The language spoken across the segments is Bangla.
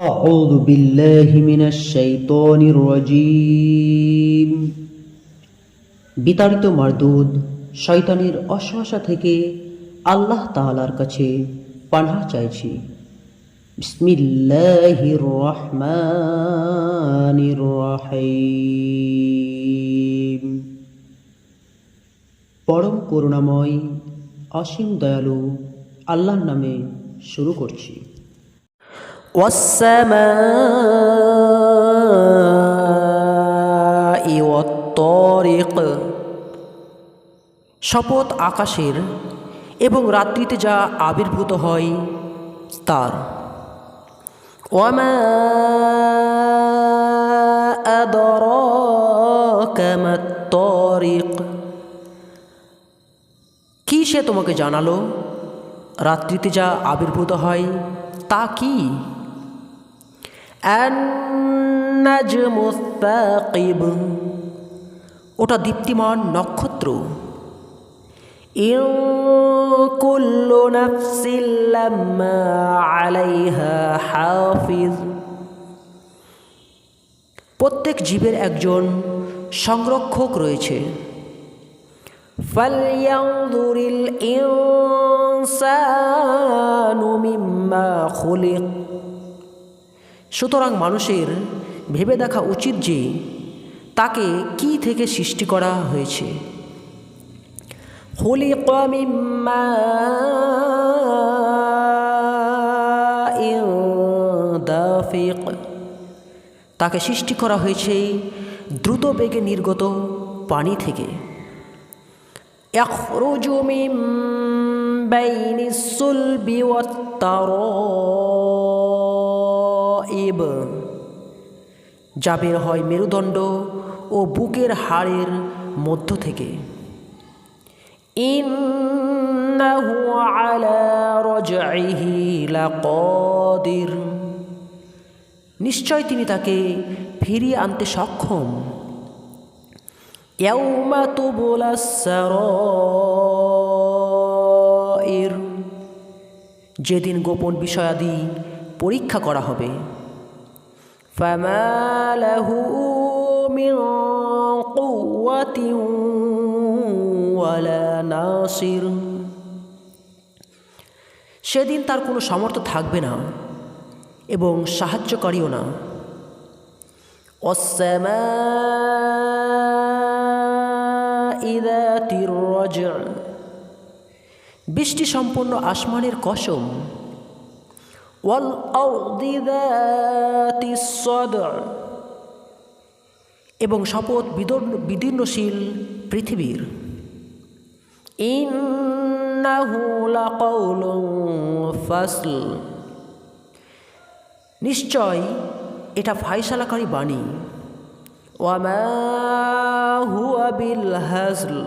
أعوذ بالله من الشيطان الرجيم বিতাড়িত মারদুদ শয়তানের অশ্বাসা থেকে আল্লাহ তাআলার কাছে পানাহ চাইছি বিসমিল্লাহির রহমানির রহিম পরম করুণাময় অসীম দয়ালু আল্লাহর নামে শুরু করছি والسماء والطارق শপথ আকাশের এবং রাত্রিতে যা আবির্ভূত হয় তার ওয়ামা أدراك ما الطارق কি সে তোমাকে জানালো রাত্রিতে যা আবির্ভূত হয় তা কি النجم الثاقب ওটা দীপ্তিমান নক্ষত্র إن كل نفس لما عليها حافظ প্রত্যেক জীবের একজন সংরক্ষক রয়েছে فلينظر الإنسان مما خلق সুতরাং মানুষের ভেবে দেখা উচিত যে তাকে কি থেকে সৃষ্টি করা হয়েছে خلق من ماء دافق তাকে সৃষ্টি করা হয়েছে দ্রুত বেগে নির্গত পানি থেকে يخرج من بين الصلب অতএব যাবের হয় মেরুদণ্ড ও বুকের হাড়ের মধ্য থেকে। নিশ্চয় তিনি তাকে ফিরিয়ে আনতে সক্ষম। যেদিন গোপন বিষয়াদি পরীক্ষা করা হবে। فما له من قوة ولا ناصر সেদিন তার কোনো সামর্থ্য থাকবে না এবং সাহায্যকারীও না والسماء ذات الرجع বৃষ্টি সম্পন্ন আসমানের কসম والأرض ذات الصدع এবং শপথ বিদর্ণ- বিদীর্ণশীল পৃথিবীর ইন্নাহু লাকাউলুন ফাসল নিশ্চয় এটা ফাইসালাকারী বাণী ওয়ামা হুয়া বিল হাজল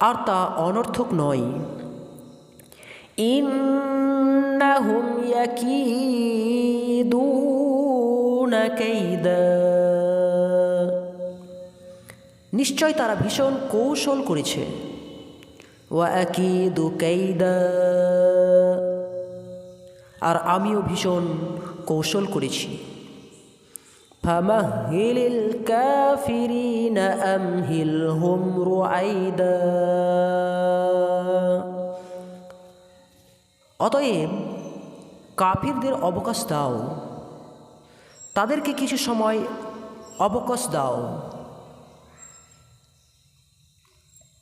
আর তা অনর্থক নয় ইন্নাহুম ইয়াকিদুনা কাইদা নিশ্চয় তারা ভীষণ কৌশল করেছে ওয়া আকিদু কাইদা আর আমিও ভীষণ কৌশল করেছি فمهل الكافرين أمهلهم رعيدا অতএব কাফিরদের অবকাশ দাও। তাদেরকে কিছু সময় অবকাশ দাও।